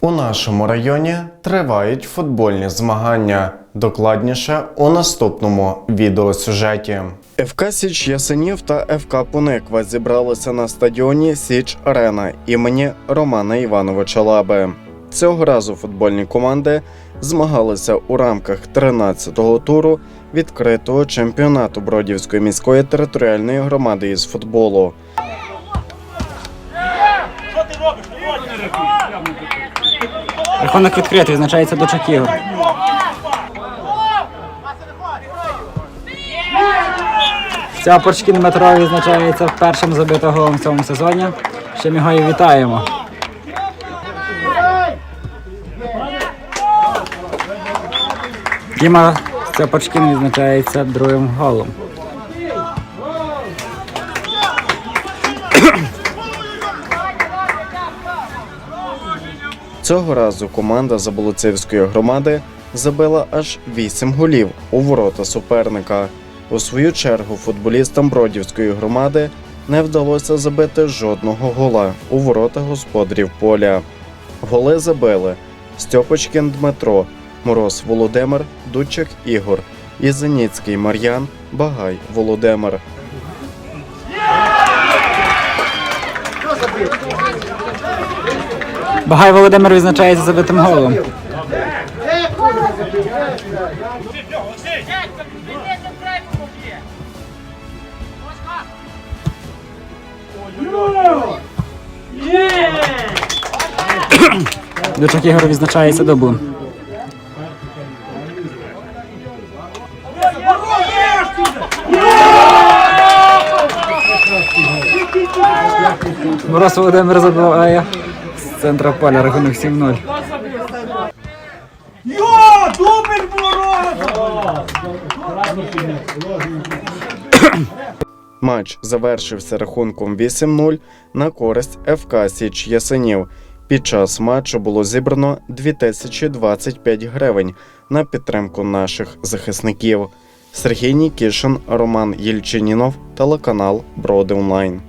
У нашому районі тривають футбольні змагання. Докладніше у наступному відеосюжеті. ФК Січ Ясенів та ФК Пониква зібралися на стадіоні Січ Арена імені Романа Івановича Лаби. Цього разу футбольні команди змагалися у рамках 13-го туру відкритого чемпіонату Бродівської міської територіальної громади із футболу. Рахунок відкритий, відзначається до Чакігор. Цяпорчки Дмитро відзначається першим забитим голом в цьому сезоні. Ще ми його і вітаємо. Діма Цяпорчкін відзначається другим голом. Цього разу команда Заболоцівської громади забила аж 8 голів у ворота суперника. У свою чергу футболістам Бродівської громади не вдалося забити жодного гола у ворота господарів поля. Голи забили Стьопочкін Дмитро, Мороз Володимир, Дудчик Ігор і Зеніцький Мар'ян, Багай Володимир. Багай Володимир відзначається забитим голом. Дучок Ігор відзначається добу. Мороз Володимир забиває з центра поля рахунок 7-0. Йо, дубль ворот! Матч завершився рахунком 8-0 на користь ФК Січ Ясенів. Під час матчу було зібрано 2025 гривень на підтримку наших захисників. Сергій Нікішин, Роман Єльчинінов, телеканал Броди Онлайн.